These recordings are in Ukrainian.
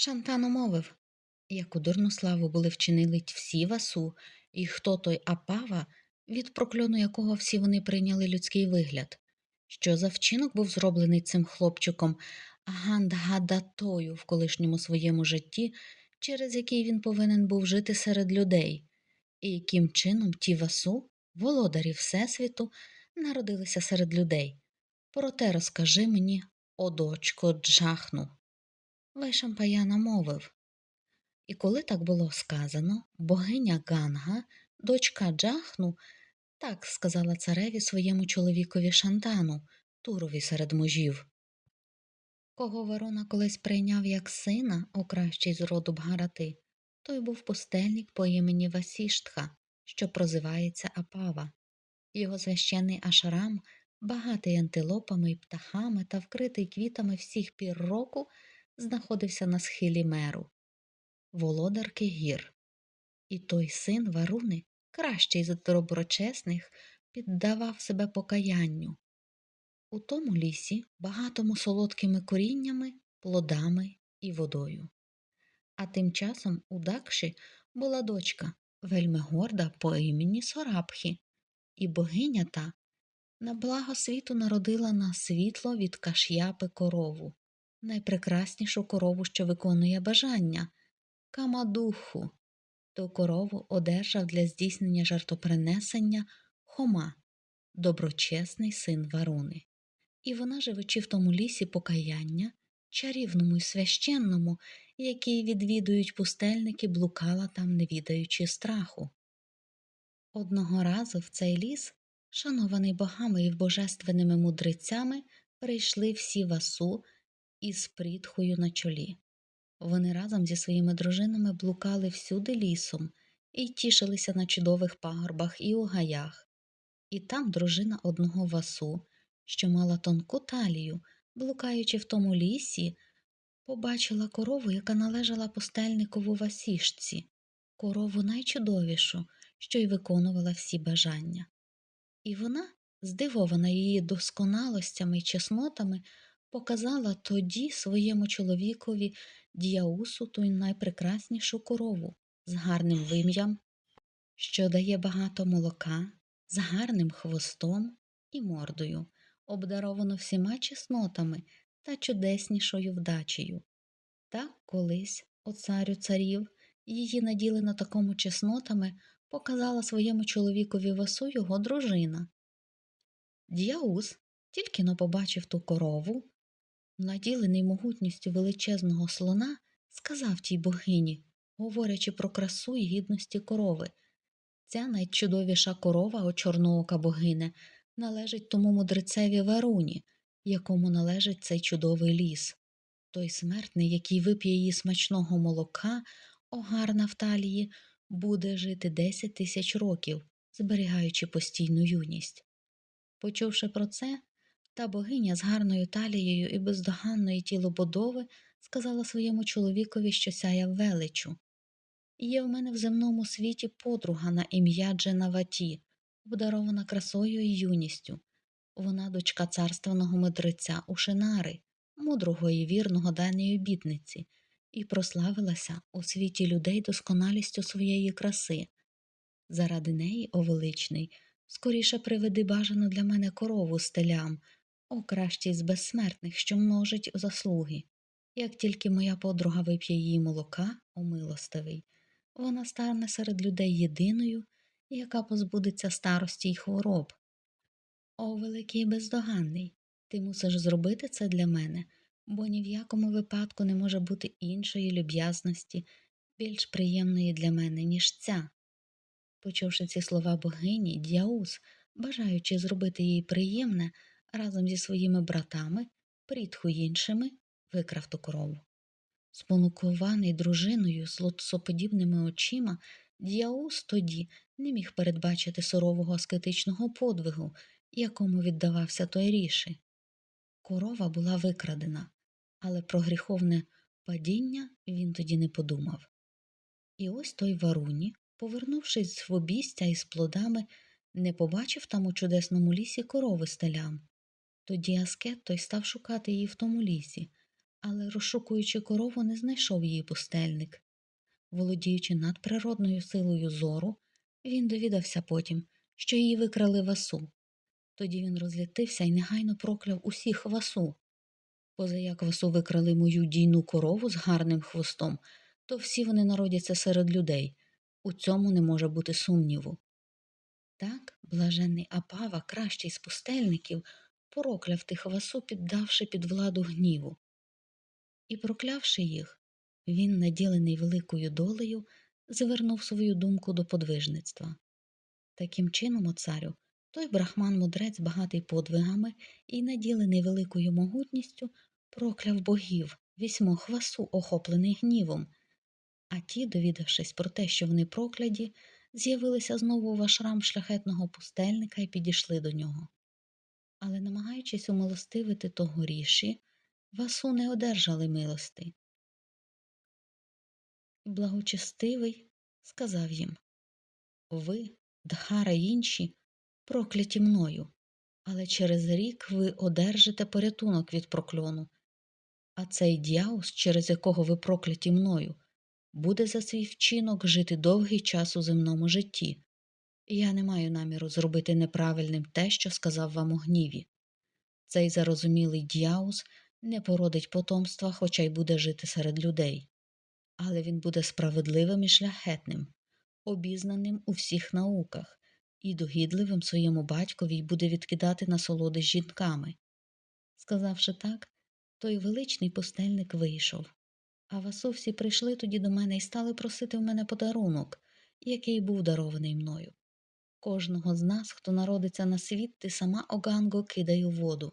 Шантано мовив, яку дурну славу були вчинили всі васу, і хто той Апава, від прокльону якого всі вони прийняли людський вигляд. Що за вчинок був зроблений цим хлопчиком Гандгадатою в колишньому своєму житті, через який він повинен був жити серед людей, і яким чином ті васу, володарі Всесвіту, народилися серед людей. Проте розкажи мені, о дочко Джахну. Вайшампаяна мовив. І коли так було сказано, богиня Ганга, дочка Джахну, так сказала цареві своєму чоловікові Шантану, Турові серед мужів. Кого Ворона колись прийняв як сина, о кращий з роду Бгарати, той був пустельник по імені Васіштха, що прозивається Апава. Його священний ашрам, багатий антилопами й птахами та вкритий квітами всіх пір року, знаходився на схилі меру, володарки гір. І той син Варуни, кращий з доброчесних, піддавав себе покаянню. У тому лісі, багатому солодкими коріннями, плодами і водою. А тим часом у Дакші була дочка, вельми горда по імені Сорабхі, і богиня та на благо світу народила на світло від каш'япи корову, найпрекраснішу корову, що виконує бажання камадуху. Ту корову одержав для здійснення жартопринесення Хома, доброчесний син Варуни. І вона, живучи в тому лісі покаяння, чарівному й священному, який відвідують пустельники, блукала там, не відаючи страху. Одного разу в цей ліс, шанований богами і божественними мудрецями, прийшли всі васу із прітхою на чолі. Вони разом зі своїми дружинами блукали всюди лісом і тішилися на чудових пагорбах і у гаях. І там дружина одного васу, що мала тонку талію, блукаючи в тому лісі, побачила корову, яка належала пустельникову васішці, корову найчудовішу, що й виконувала всі бажання. І вона, здивована її досконалостями й чеснотами, показала тоді своєму чоловікові діаусу ту найпрекраснішу корову з гарним вим'ям, що дає багато молока, з гарним хвостом і мордою, обдаровано всіма чеснотами та чудеснішою вдачею. Так колись, о царю царів, її наділено такому чеснотами, показала своєму чоловікові васу його дружина. Діаус тільки но побачив ту корову, наділений могутністю величезного слона, сказав тій богині, говорячи про красу і гідності корови. Ця найчудовіша корова, о чорноока богине, належить тому мудрецеві Варуні, якому належить цей чудовий ліс. Той смертний, який вип'є її смачного молока, о гарна в талії, буде жити десять тисяч років, зберігаючи постійну юність. Почувши про це, та богиня з гарною талією і бездоганної тілобудови сказала своєму чоловікові, що сяє величу. Є в мене в земному світі подруга на ім'я Дженаваті, обдарована красою і юністю. Вона дочка царственного мудреця Ушинари, мудрого і вірного даної обітниці, і прославилася у світі людей досконалістю своєї краси. Заради неї, о величний, скоріше приведи бажану для мене корову стелям, о кращий з безсмертних, що множить заслуги. Як тільки моя подруга вип'є її молока, о милостивий, вона стане серед людей єдиною, яка позбудеться старості й хвороб. О, великий бездоганний, ти мусиш зробити це для мене, бо ні в якому випадку не може бути іншої люб'язності, більш приємної для мене, ніж ця. Почувши ці слова богині, Дяус, бажаючи зробити їй приємне, разом зі своїми братами, прітху іншими, викрав ту корову. Спонукований дружиною з лотосоподібними очима, Діаус тоді не міг передбачити сурового аскетичного подвигу, якому віддавався той ріші. Корова була викрадена, але про гріховне падіння він тоді не подумав. І ось той Варуні, повернувшись в обістя із плодами, не побачив там у чудесному лісі корови з телям. Тоді аскет той став шукати її в тому лісі, Але, розшукуючи корову, не знайшов її пустельник. Володіючи надприродною силою зору, він довідався потім, що її викрали васу. Тоді він розлютився і негайно прокляв усіх васу. Позаяк васу викрали мою дійну корову з гарним хвостом, то всі вони народяться серед людей. У цьому не може бути сумніву. Так блаженний Апава, кращий з пустельників, прокляв тих васу, піддавши під владу гніву. І, проклявши їх, він, наділений великою долею, звернув свою думку до подвижництва. Таким чином, о царю, той брахман-мудрець, багатий подвигами і наділений великою могутністю, прокляв богів, вісьмох васу, охоплений гнівом. А ті, довідавшись про те, що вони прокляді, з'явилися знову в ашрам шляхетного пустельника і підійшли до нього. Але, намагаючись умилостивити того ріші, васу не одержали милости. Благочестивий сказав їм Ви, Дхара й інші, прокляті мною, але через рік ви одержите порятунок від прокльону. А цей діаус, через якого ви прокляті мною, буде за свій вчинок жити довгий час у земному житті. Я не маю наміру зробити неправильним те, що сказав вам у гніві. Цей зарозумілий діаус не породить потомства, хоча й буде жити серед людей, але він буде справедливим і шляхетним, обізнаним у всіх науках і догідливим своєму батькові й буде відкидати насолоди з жінками. Сказавши так, той величний пустельник вийшов. А васу прийшли тоді до мене і стали просити в мене подарунок, який був дарований мною. Кожного з нас, хто народиться на світ, ти сама Оганго кидає у воду.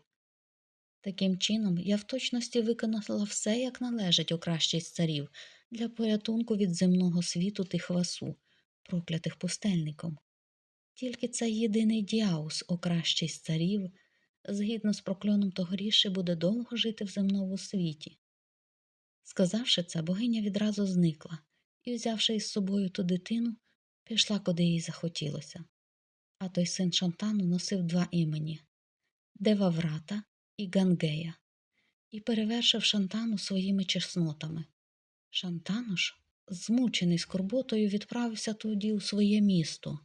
Таким чином, я в точності виконала все, як належить у кращий з царів, для порятунку від земного світу тих васу, проклятих пустельником. Тільки цей єдиний діаус, о кращий з царів, згідно з прокльоном того ріші, буде довго жити в земному світі. Сказавши це, богиня відразу зникла і, взявши із собою ту дитину, пішла, куди їй захотілося. А той син Шантану носив два імені Деваврата і Гангея, і перевершив Шантану своїми чеснотами. Шантану ж, змучений скорботою, відправився тоді у своє місто.